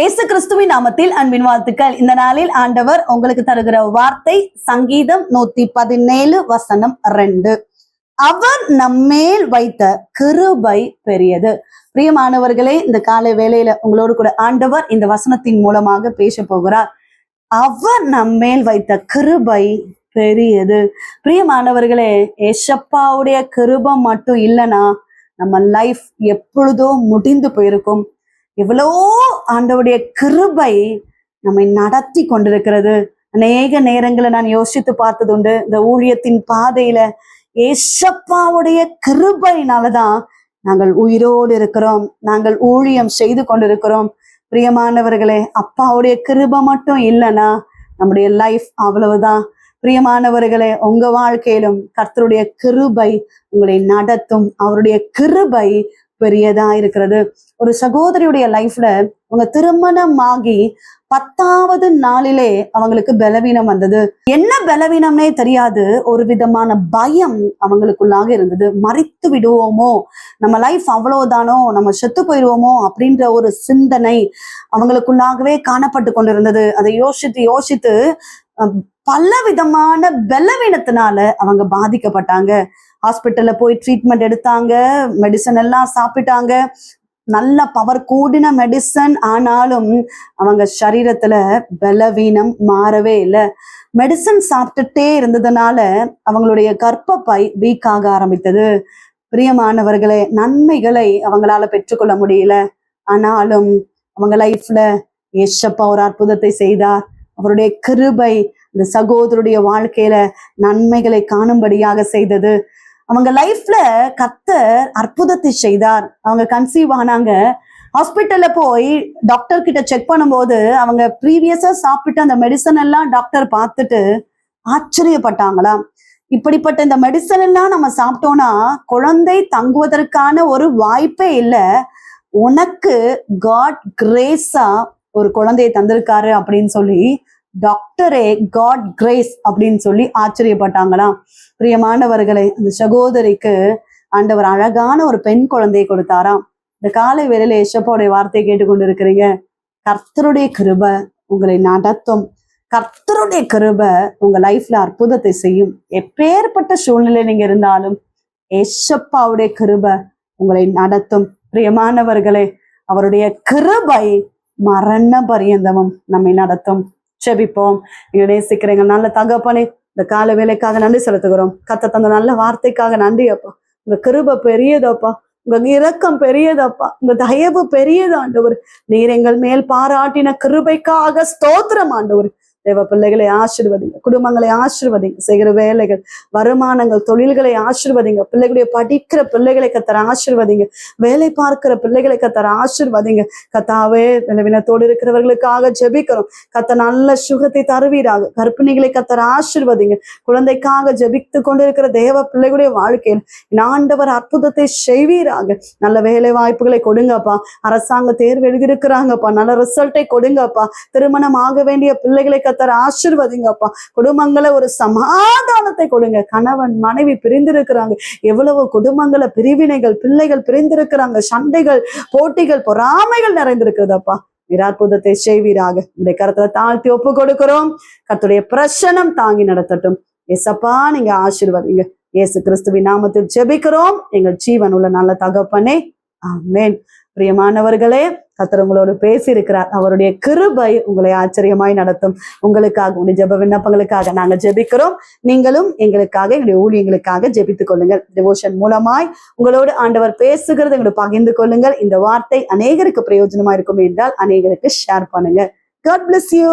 இயேசு கிறிஸ்துவின் நாமத்தில் அன்பின் வாழ்த்துக்கள். இந்த நாளில் ஆண்டவர் உங்களுக்கு தருகிற வார்த்தை சங்கீதம் நூத்தி பதினேழு வசனம் ரெண்டு. அவர் நம்மேல் வைத்த கிருபை பெரியது. பிரியமானவர்களே இந்த காலை வேளையில உங்களோடு கூட ஆண்டவர் இந்த வசனத்தின் மூலமாக பேச போகிறார். அவர் நம்மேல் வைத்த கிருபை பெரியது. பிரியமானவர்களே ஏசப்பாவுடைய கிருபம் மட்டும் இல்லைன்னா நம்ம லைஃப் எப்பொழுதோ முடிந்து போயிருக்கும். எவ்வளோ ஆண்டவுடைய கிருபை நம்மை நடத்தி கொண்டிருக்கிறது. அநேக நேரங்களை நான் யோசித்து பார்த்தது உண்டு இந்த ஊழியத்தின் பாதையில ஏசப்பாவுடைய கிருபையினாலதான் நாங்கள் உயிரோடு இருக்கிறோம். நாங்கள் ஊழியம் செய்து கொண்டிருக்கிறோம். பிரியமானவர்களே அப்பாவுடைய கிருபை மட்டும் இல்லைன்னா நம்முடைய லைஃப் அவ்வளவுதான். பிரியமானவர்களே உங்க வாழ்க்கையிலும் கர்த்தருடைய கிருபை உங்களை நடத்தும். அவருடைய கிருபை பெரியதா இருக்கிறது. ஒரு சகோதரியுடைய லைஃப்ல அவங்க திருமணமாகி பத்தாவது நாளிலே அவங்களுக்கு பலவீனம் வந்தது. என்ன பலவீனம்னே தெரியாது. ஒரு விதமான பயம் அவங்களுக்குள்ளாக இருந்தது. மறித்து விடுவோமோ? நம்ம லைஃப் அவ்வளவுதானோ? நம்ம செத்து போயிடுவோமோ அப்படின்ற ஒரு சிந்தனை அவங்களுக்குள்ளாகவே காணப்பட்டு கொண்டிருந்தது. அதை யோசித்து யோசித்து பல விதமான பலவீனத்தினால அவங்க பாதிக்கப்பட்டாங்க. ஹாஸ்பிட்டல்ல போய் ட்ரீட்மெண்ட் எடுத்தாங்க மெடிசன் எல்லாம் சாப்பிட்டாங்க. நல்ல பவர் கூடின மெடிசன் ஆனாலும் அவங்க சரீரத்துல பலவீனம் மாறவே இல்லை. மெடிசன் சாப்பிட்டுட்டே இருந்ததுனால அவங்களுடைய கர்ப்பப்பை வீக் ஆக ஆரம்பித்தது. பிரியமானவர்களே நன்மைகளை அவங்களால பெற்றுக்கொள்ள முடியல. ஆனாலும் அவங்க லைஃப்ல ஏசப்பா ஒரு அற்புதத்தை செய்தார். அவருடைய கிருபை இந்த சகோதரருடைய வாழ்க்கையில நன்மைகளை காணும்படியாக செய்தது. அவங்க லைஃப்ல கத்தர் அற்புதத்தை செய்தார். அவங்க கன்சீவ் ஆனாங்க. ஹாஸ்பிட்டல்ல போய் டாக்டர் கிட்ட செக் பண்ணும்போது அவங்க ப்ரீவியஸா சாப்பிட்டு அந்த மெடிசன் எல்லாம் டாக்டர் பார்த்துட்டு ஆச்சரியப்பட்டாங்களாம். இப்படிப்பட்ட இந்த மெடிசன் எல்லாம் நம்ம சாப்பிட்டோம்னா குழந்தை தங்குவதற்கான ஒரு வாய்ப்பே இல்லை. உனக்கு காட் கிரேஸா ஒரு குழந்தையை தந்திருக்காரு அப்படின்னு சொல்லி டாக்டரே காட் கிரேஸ் அப்படின்னு சொல்லி ஆச்சரியப்பட்டாங்களாம். பிரியமானவர்களை அந்த சகோதரிக்கு ஆண்டவர் அழகான ஒரு பெண் குழந்தையை கொடுத்தாராம். இந்த காலை வேலையில ஏசப்பாவுடைய வார்த்தையை கேட்டுக்கொண்டு இருக்கிறீங்க கர்த்தருடைய கிருப உங்களை நடத்தும். கர்த்தருடைய கிருப உங்க லைஃப்ல அற்புதத்தை செய்யும். எப்பேற்பட்ட சூழ்நிலை நீங்க இருந்தாலும் ஏசப்பாவுடைய கிருப உங்களை நடத்தும். பிரியமானவர்களே அவருடைய கிருபை மரண பரியந்தமும் நம்மை நடத்தும். செபிப்போம். எங்களை நேசிக்கிறீங்க நல்ல தகப்பனே இந்த கால வேலைக்காக நன்றி செலுத்துகிறோம். கத்த தந்த நல்ல வார்த்தைக்காக நன்றி அப்பா. உங்க கிருபை பெரியதப்பா. உங்க இரக்கம் பெரியதப்பா. உங்க தயவு பெரியது ஆண்டவர். நீர் எங்கள் மேல் பாராட்டின கிருபைக்காக ஸ்தோத்திரம் ஆண்டவர். தேவ பிள்ளைகளை ஆசிர்வதிங்க. குடும்பங்களை ஆசிர்வதிங்க. செய்கிற வேலைகள் வருமானங்கள் தொழில்களை ஆசிர்வதிங்க. பிள்ளைகளுடைய படிக்கிற பிள்ளைகளை கத்தர ஆசிர்வதிங்க. வேலை பார்க்கிற பிள்ளைகளை கத்தர ஆசிர்வதிங்க. கத்தாவே நிலவினத்தோடு இருக்கிறவர்களுக்காக ஜெபிக்கிறோம். கத்த நல்ல சுகத்தை தருவீராக. கர்ப்பிணிகளை கத்தர ஆசிர்வதிங்க. குழந்தைக்காக ஜெபித்து கொண்டிருக்கிற தேவ பிள்ளைகளுடைய வாழ்க்கையில் ஆண்டவர் அற்புதத்தை செய்வீராக. நல்ல வேலை வாய்ப்புகளை கொடுங்கப்பா. அரசாங்க தேர்வு எழுதியிருக்கிறாங்கப்பா. நல்ல ரிசல்ட்டை கொடுங்கப்பா. திருமணம் ஆக வேண்டிய பிள்ளைகளை கத்தர ஆசிர்வதிங்கப்பா. குடும்பங்களை ஒரு சமாதானத்தை கொடுங்க. கணவன் மனைவி பிரிந்திருக்கிறாங்க. எவ்வளவு குடும்பங்களை பிரிவினைகள் பிள்ளைகள் பிரிந்திருக்கிறாங்க. சண்டைகள் போட்டிகள் பொறாமைகள் நிறைந்திருக்கிறதப்பா. நிராற்புதத்தை செய்வீராக. உடைய கருத்துல தாழ்த்தி ஒப்பு கொடுக்கிறோம். கத்துடைய பிரசனம் தாங்கி நடத்தட்டும். எசப்பா நீங்க ஆசிர்வதிங்க. இயேசு கிறிஸ்துவின் நாமத்தில் ஜெபிக்கிறோம். எங்கள் ஜீவன் உள்ள நல்ல தகப்பனே. ஆமேன். பிரியமானவர்களே கத்தர் உங்களோடு பேசியிருக்கிறார். அவருடைய கிருபை உங்களை ஆச்சரியமாய் நடத்தும். உங்களுக்காக உங்களுடைய ஜெப விண்ணப்பங்களுக்காக நாங்க ஜெபிக்கிறோம். நீங்களும் எங்களுக்காக எங்களுடைய ஊழியங்களுக்காக ஜெபித்துக் கொள்ளுங்கள். டிவோஷன் மூலமாய் உங்களோடு ஆண்டவர் பேசுகிறது எங்களை பகிர்ந்து கொள்ளுங்கள். இந்த வார்த்தை அநேகருக்கு பிரயோஜனமா இருக்கும் என்றால் அநேகருக்கு ஷேர் பண்ணுங்க காட் பிளஸ் யூ